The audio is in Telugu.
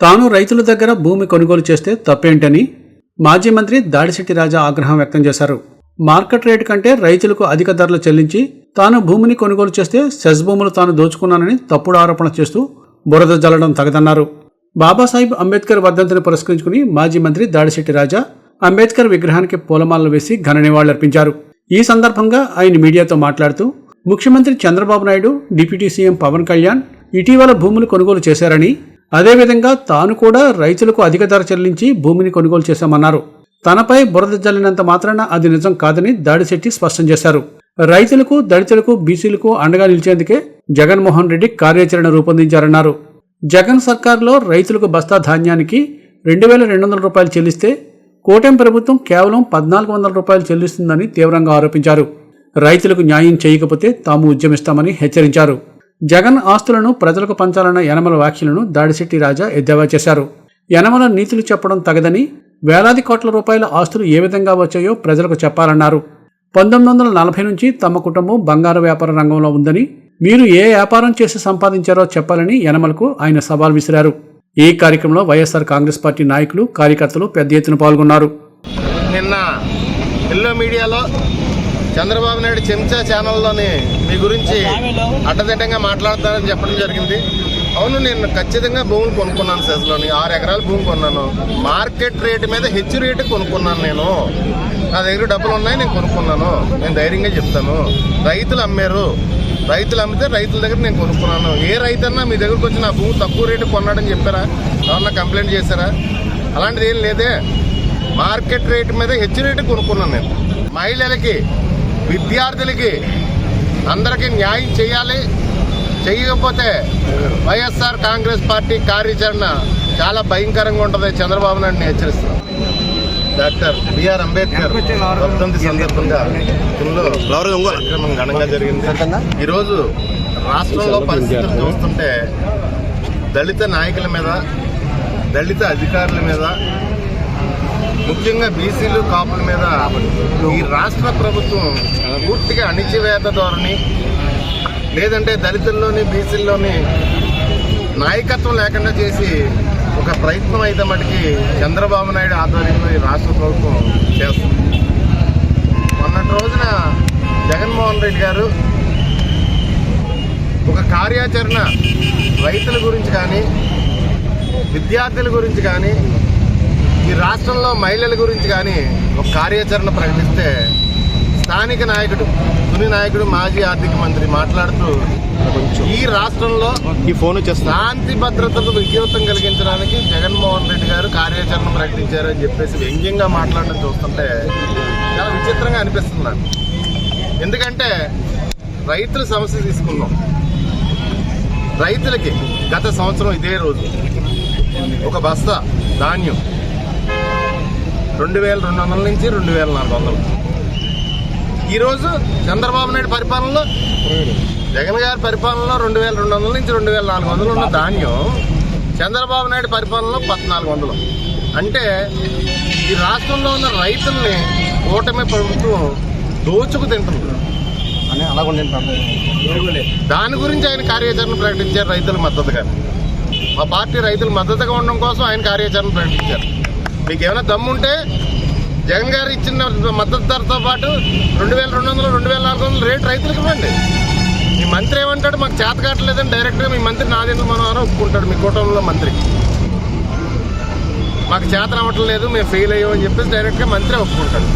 తాను రైతుల దగ్గర భూమి కొనుగోలు చేస్తే తప్పేంటని మాజీ మంత్రి దాడిశెట్టి రాజా ఆగ్రహం వ్యక్తం చేశారు. మార్కెట్ రేటు కంటే రైతులకు అధిక ధరలు చెల్లించి తాను భూమిని కొనుగోలు చేస్తే సెస్ భూములు తాను దోచుకున్నానని తప్పుడు ఆరోపణ చేస్తూ బురద జల్లడం తగదన్నారు. బాబాసాహెబ్ అంబేద్కర్ వర్ధంతిని పురస్కరించుకుని మాజీ మంత్రి దాడిశెట్టి రాజా అంబేద్కర్ విగ్రహానికి పూలమాలలు వేసి ఘన నివాళులర్పించారు. ఈ సందర్భంగా ఆయన మీడియాతో మాట్లాడుతూ ముఖ్యమంత్రి చంద్రబాబు నాయుడు డిప్యూటీ సీఎం పవన్ కళ్యాణ్ ఇటీవల భూములు కొనుగోలు చేశారని అదేవిధంగా తాను కూడా రైతులకు అధిక ధర చెల్లించి భూమిని కొనుగోలు చేశామన్నారు. తనపై బురద జల్లినంత మాత్రాన అది నిజం కాదని దాడిశెట్టి స్పష్టం చేశారు. రైతులకు దళితులకు బీసీలకు అండగా నిలిచేందుకే జగన్మోహన్ రెడ్డి కార్యాచరణ రూపొందించారన్నారు. జగన్ సర్కార్లో రైతులకు బస్తా ధాన్యానికి రెండు వేల రెండు వందల రూపాయలు చెల్లిస్తే కూటమి ప్రభుత్వం కేవలం పద్నాలుగు వందల రూపాయలు చెల్లిస్తుందని తీవ్రంగా ఆరోపించారు. రైతులకు న్యాయం చేయకపోతే తాము ఉద్యమిస్తామని హెచ్చరించారు. జగన్ ఆస్తులను ప్రజలకు పంచాలన్న యనమల వ్యాఖ్యలను దాడిశెట్టి రాజా ఎద్దేవా చేశారు. యనమల నీతులు చెప్పడం తగదని వేలాది కోట్ల రూపాయల ఆస్తులు ఏ విధంగా వచ్చాయో ప్రజలకు చెప్పాలన్నారు. పంతొమ్మిది వందల నలభై నుంచి తమ కుటుంబం బంగారు వ్యాపార రంగంలో ఉందని మీరు ఏ వ్యాపారం చేసి సంపాదించారో చెప్పాలని యనమలకు ఆయన సవాల్ విసిరారు. ఈ కార్యక్రమంలో వైఎస్ఆర్ కాంగ్రెస్ పార్టీ నాయకులు కార్యకర్తలు పెద్ద ఎత్తున పాల్గొన్నారు. నిన్న ఎల్లో మీడియాలో చంద్రబాబు నాయుడు చెంచా ఛానల్లోని మీ గురించి అడ్డదిడ్డంగా మాట్లాడతారని చెప్పడం జరిగింది. అవును నేను ఖచ్చితంగా భూములు కొనుక్కున్నాను సెస్లోని ఆరు ఎకరాల భూమి కొన్నాను. మార్కెట్ రేటు మీద హెచ్చు రేటు కొనుక్కున్నాను నేను. నా దగ్గర డబ్బులు ఉన్నాయి నేను కొనుక్కున్నాను. నేను ధైర్యంగా చెప్తాను. రైతులు అమ్మారు. రైతులు అమ్మితే రైతుల దగ్గర నేను కొనుక్కున్నాను. ఏ రైతన్నా మీ దగ్గరకు వచ్చి నా భూమి తక్కువ రేటు కొన్నాడని చెప్పారా? ఏమన్నా కంప్లైంట్ చేశారా? అలాంటిది ఏం లేదే. మార్కెట్ రేటు మీద హెచ్చు రేటు కొనుక్కున్నాను నేను. మహిళలకి విద్యార్థులకి అందరికీ న్యాయం చేయాలి. చేయకపోతే వైఎస్ఆర్ కాంగ్రెస్ పార్టీ కార్యాచరణ చాలా భయంకరంగా ఉంటుంది. చంద్రబాబు నాయుడిని హెచ్చరిస్తున్నాం. డాక్టర్ బిఆర్ అంబేద్కర్ వర్ధంతి సందర్భంగా కార్యక్రమం ఘనంగా జరిగింది. ఈరోజు రాష్ట్రంలో పరిస్థితులు చూస్తుంటే దళిత నాయకుల మీద దళిత అధికారుల మీద ముఖ్యంగా బీసీలు కాపుల మీద ఈ రాష్ట్ర ప్రభుత్వం పూర్తిగా అణిచివేత ధోరణి లేదంటే దళితుల్లోని బీసీల్లోని నాయకత్వం లేకుండా చేసి ఒక ప్రయత్నం అయితే మటుకి చంద్రబాబు నాయుడు ఆధ్వర్యంలో ఈ రాష్ట్ర ప్రభుత్వం చేస్తుంది. మొన్నటి రోజున జగన్మోహన్ రెడ్డి గారు ఒక కార్యాచరణ రైతుల గురించి కానీ విద్యార్థుల గురించి కానీ ఈ రాష్ట్రంలో మహిళల గురించి కానీ ఒక కార్యాచరణ ప్రకటిస్తే స్థానిక నాయకుడు తుని నాయకుడు మాజీ ఆర్థిక మంత్రి మాట్లాడుతూ ఈ రాష్ట్రంలో ఈ ఫోన్ శాంతి భద్రతకు విజ్ఞప్తం కలిగించడానికి జగన్మోహన్ రెడ్డి గారు కార్యాచరణ ప్రకటించారు అని చెప్పేసి వ్యంగ్యంగా మాట్లాడడం చూస్తుంటే చాలా విచిత్రంగా అనిపిస్తుంది నాకు. ఎందుకంటే రైతుల సమస్య తీసుకున్నాం. రైతులకి గత సంవత్సరం ఇదే రోజు ఒక బస్తా ధాన్యం రెండు వేల రెండు వందల నుంచి రెండు వేల నాలుగు వందలు. ఈరోజు చంద్రబాబు నాయుడు పరిపాలనలో జగన్ గారి పరిపాలనలో రెండు వేల రెండు వందల నుంచి రెండు వేల నాలుగు వందలు ఉన్న ధాన్యం చంద్రబాబు నాయుడు పరిపాలనలో పద్నాలుగు వందలు. అంటే ఈ రాష్ట్రంలో ఉన్న రైతుల్ని కూటమి ప్రభుత్వం దోచుకు తింటుంది. అని అలా దాని గురించి ఆయన కార్యాచరణ ప్రకటించారు రైతుల మద్దతుగా. మా పార్టీ రైతుల మద్దతుగా ఉండడం కోసం ఆయన కార్యాచరణ ప్రకటించారు. మీకు ఏమైనా దమ్ముంటే జగన్ గారు ఇచ్చిన మద్దతు ధరతో పాటు రెండు వేల రెండు వందలు రెండు వేల నాలుగు వందలు రేటు రైతులకు ఇవ్వండి. మీ మంత్రి ఏమంటాడు? మాకు చేత కావట్లేదని డైరెక్ట్గా మీ మంత్రి నాదేంద్ర మనోహర్ ఒప్పుకుంటాడు మీ కుటుంబంలో మంత్రి. మాకు చేత రావట్లేదు మేము ఫెయిల్ అయ్యామని చెప్పేసి డైరెక్ట్గా మంత్రి ఒప్పుకుంటాడు.